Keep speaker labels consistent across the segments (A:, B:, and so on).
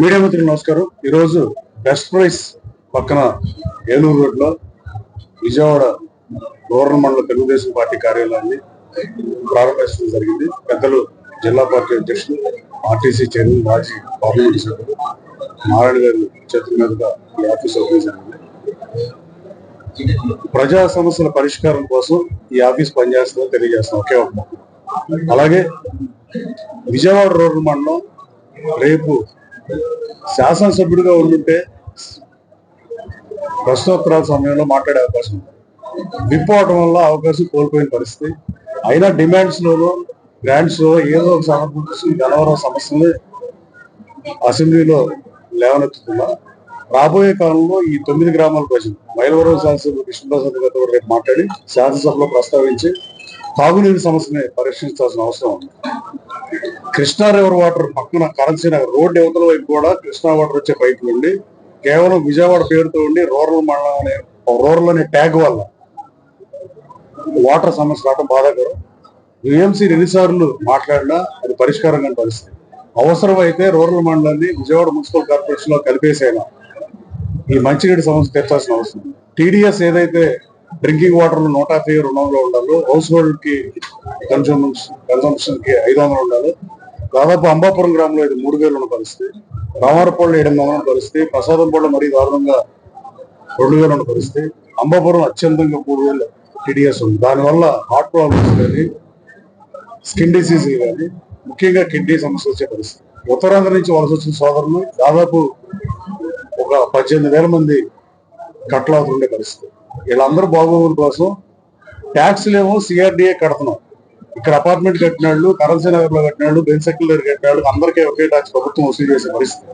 A: Media మిత్రులు నమస్కారం. ఈరోజు బెస్ట్ ప్రైస్ పక్కన ఏలూరు రోడ్లో విజయవాడ గవర్నమెంట్లో తెలుగుదేశం పార్టీ కార్యాలయాన్ని ప్రారంభించడం జరిగింది. పెద్దలు జిల్లా పార్టీ అధ్యక్షులు ఆర్టీసీ చైర్మన్ మాజీ పార్లమెంట్ సభ్యులు నారాయణ గారి చేతుల మీదుగా ఈ ఆఫీస్ ఓపెన్ జరిగింది. ప్రజా సమస్యల పరిష్కారం కోసం ఈ ఆఫీస్ పనిచేస్తుందని తెలియజేస్తాం ఒకే ఒక అలాగే విజయవాడ రోడ్డు మండలం రేపు శాసనసభ్యుడిగా ఉండుంటే ప్రశ్నోత్తరాల సమయంలో మాట్లాడే అవకాశం ఉంది. విప్ వల్ల అవకాశం కోల్పోయిన పరిస్థితి. అయినా డిమాండ్స్ లోను గ్రాంట్స్లో ఏదో ఒక సమర్పించి గలవరం సమస్యలే అసెంబ్లీలో లేవనెత్తుతున్నా. రాబోయే కాలంలో ఈ తొమ్మిది గ్రామాల ప్రజలు మైలవరం శాసనసభ్యులు కృష్ణప్రసాద్ గారితో రేపు మాట్లాడి శాసనసభలో ప్రస్తావించి తాగునీరు సమస్యని పరీక్షించాల్సిన అవసరం ఉంది. కృష్ణా రివర్ వాటర్ పక్కన కరెన్సీ నగర్ రోడ్డు యువతల వైపు కూడా కృష్ణా వాటర్ వచ్చే పైపులు ఉండి కేవలం విజయవాడ పేరుతో ఉండి రూరల్ మండలం అనే రూరల్ అనే ట్యాగ్ వల్ల వాటర్ సమస్య రావడం బాధాకరం. యుఎంసీ ఎన్నిసార్లు మాట్లాడినా అది పరిష్కారం కాని పరిస్థితి. అవసరమైతే రూరల్ మండలాన్ని విజయవాడ మున్సిపల్ కార్పొరేషన్లో కలిపేసైనా? ఈ మంచినీటి సమస్య తీర్చాల్సిన అవసరం. టీడీఎస్ ఏదైతే డ్రింకింగ్ వాటర్ నూట యాభై రుణంలో ఉండాలో హౌస్ హోల్డ్కి కన్సంప్షన్ కన్సంప్షన్కి ఐదు వందలు ఉండాలి. దాదాపు అంబాపురం గ్రామంలో ఇది మూడు వేలు ఉన్న పరిస్థితి. రామారపల్లి ఏడు వందలు ఉన్న పరిస్థితి. ప్రసాదంపల్లి మరీ దారుణంగా రెండు వేలు ఉన్న పరిస్థితి. అంబాపురం అత్యంతంగా మూడు వేలు. టీడీఎస్ ఉంది. దానివల్ల హార్ట్ ప్రాబ్లమ్స్ కానీ స్కిన్ డిసీజ్ కానీ ముఖ్యంగా కిడ్నీ సమస్య వచ్చే పరిస్థితి. ఉత్తరాంధ్ర నుంచి వలస వచ్చిన సోదరులు దాదాపు ఒక పద్దెనిమిది వేల మంది కట్టలు పరిస్థితి. వీళ్ళందరూ బాగోగుల కోసం ట్యాక్స్లేమో సిఆర్డిఏ కడుతున్నాం. ఇక్కడ అపార్ట్మెంట్ కట్టినాళ్ళు కరెన్సీ నగర్లో కట్టిన బెన్ సెక్యులర్ అందరికీ ఒకే ట్యాక్స్ ప్రభుత్వం వసూలు చేసే పరిస్థితి.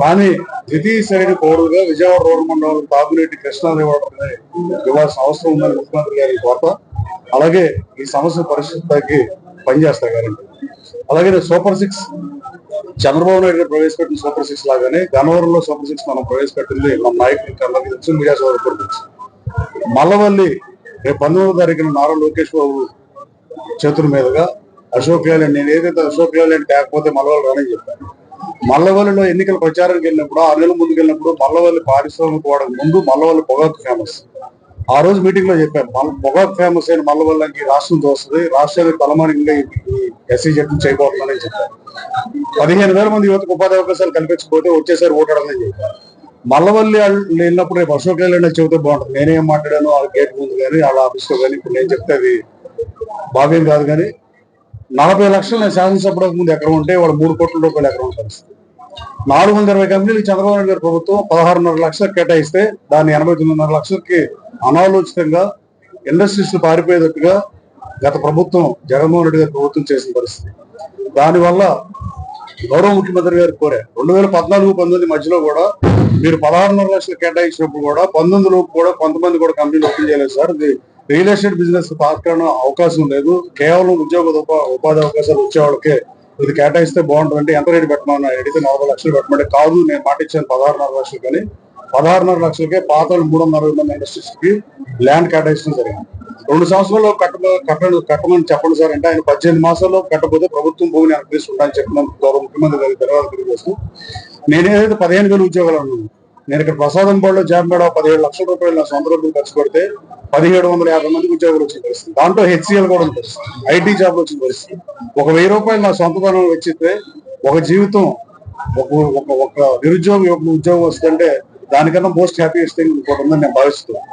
A: కానీ ద్వితీయ శ్రేణి పౌరులుగా విజయవాడ రోడ్డు మండలం తాగునీటి కృష్ణా ఇవ్వాల్సిన అవసరం ఉందని ముఖ్యమంత్రి గారి కోట అలాగే ఈ సమస్య పరిస్థితికి పనిచేస్తాయి గారండి. అలాగే సూపర్ సిక్స్ చంద్రబాబు నాయుడు గారు ప్రవేశపెట్టిన సూపర్ సిక్స్ లాగానే గన్నవరంలో సూపర్ సిక్స్ మనం ప్రవేశపెట్టింది మన నాయకులకి అందరికీ తెలుసు మీడియా సోదరు తెలుసు. మల్లవల్లి రేపు పంతొమ్మిదో తారీఖున నారా లోకేష్ బాబు చేతుల మీదుగా అశోక్ లేలాండ్ నేను ఏదైతే అశోక్ లేలాండ్ లేకపోతే మల్లవల్లి రానని చెప్పాను. మల్లవల్లిలో ఎన్నికల ప్రచారానికి వెళ్ళినప్పుడు ఆరు నెలల ముందుకు వెళ్ళినప్పుడు మల్లవల్లి పారిశ్రామిక వాడక ముందు మల్లవల్లి పొగాకు ఫేమస్ ఆ రోజు మీటింగ్లో చెప్పాను మల్ల పొగాకు ఫేమస్ అయిన మల్లవల్లికి రాష్ట్రం దోస్తుంది రాష్ట్రానికి తలమానికంగా ఎస్సీ జట్టు చేయబోతున్నానని చెప్పారు. పదిహేను వేల మంది యువతకు ఉపాధి అవకాశాలు కల్పించకపోతే వచ్చేసారి ఓటాడాలని చెప్పారు. మల్లవల్లి వెళ్ళినప్పుడు రేపు అశోక్ లేలాండ్ చెబితే బాగుంటుంది. నేనేం మాట్లాడాను వాళ్ళ గేట్ ముందు కానీ వాళ్ళ ఆఫీస్లో కానీ ఇప్పుడు నేను చెప్తే అది భావ్యం కాదు కానీ నలభై లక్షలు నేను శాసనసభకు ముందు ఎకరం ఉంటే వాళ్ళు మూడు కోట్ల రూపాయలు ఎకరం పరిస్థితి నాలుగు వందల ఇరవై కంపెనీలు చంద్రబాబు నాయుడు గారి ప్రభుత్వం పదహారున్నర లక్షలకు కేటాయిస్తే దాన్ని ఎనభై తొమ్మిదిన్నర లక్షలకి అనాలోచితంగా ఇండస్ట్రీస్ పారిపోయేటట్టుగా గత ప్రభుత్వం జగన్మోహన్ రెడ్డి గారి ప్రభుత్వం చేసిన పరిస్థితి. దానివల్ల గౌరవ ముఖ్యమంత్రి గారు కోరే రెండు వేల పద్నాలుగు పంతొమ్మిది మధ్యలో కూడా మీరు పదహారున్నర లక్షలు కేటాయించినప్పుడు కూడా పంతొమ్మిది లోపు కూడా కొంతమంది కూడా కంపెనీలు ఓపెన్ చేయలేదు సార్. ఇది రియల్ ఎస్టేట్ బిజినెస్ పాల్గొన అవకాశం లేదు. కేవలం ఉద్యోగ ఉపాధి అవకాశాలు వచ్చేవాళ్ళకే ఇది కేటాయిస్తే బాగుంటుంది ఎంత రేటు పెట్టమన్నా అడిగితే నలభై లక్షలు పెట్టమంటే కాదు. నేను మాట ఇచ్చాను పదహారున్నర లక్షలు కానీ పదహారున్నర లక్షలకే పాత మూడు వందల అరవై మంది ఇండస్ట్రీస్కి ల్యాండ్ కేటాయించడం జరిగింది. రెండు సంవత్సరాల్లో కట్ట కట్టడం కట్టమని చెప్పండి సార్ అంటే ఆయన పద్దెనిమిది మాసాల్లో కట్టకపోతే ప్రభుత్వం భూమిని అనుకరిస్తుంటా అని చెప్పిన గౌరవ ముఖ్యమంత్రి గారికి ధన్యవాదాలు తెలియజేస్తూ నేనేదైతే పదిహేను వేలు ఉద్యోగాలు అన్నాను నేను ఇక్కడ ప్రసాదం బోర్డులో జాబ్ మేడం పదిహేడు లక్షల రూపాయలు నా సొంత రూపాయలు ఖర్చు పెడితే పదిహేడు వందల యాభై మందికి ఉద్యోగులు వచ్చిన పరిస్థితి. దాంట్లో హెచ్సిఎల్ కూడా ఉంది పరిస్థితి. ఐటీ జాబ్ వచ్చిన పరిస్థితి. ఒక వెయ్యి రూపాయలు నా సొంత ధనం వెచ్చితే ఒక జీవితం ఒక ఒక నిరుద్యోగం ఒక ఉద్యోగం వస్తుందంటే దానికన్నా మోస్ట్ హ్యాపీయెస్ట్ థింగ్ ఇంకోటి ఉందని నేను భావిస్తున్నాను.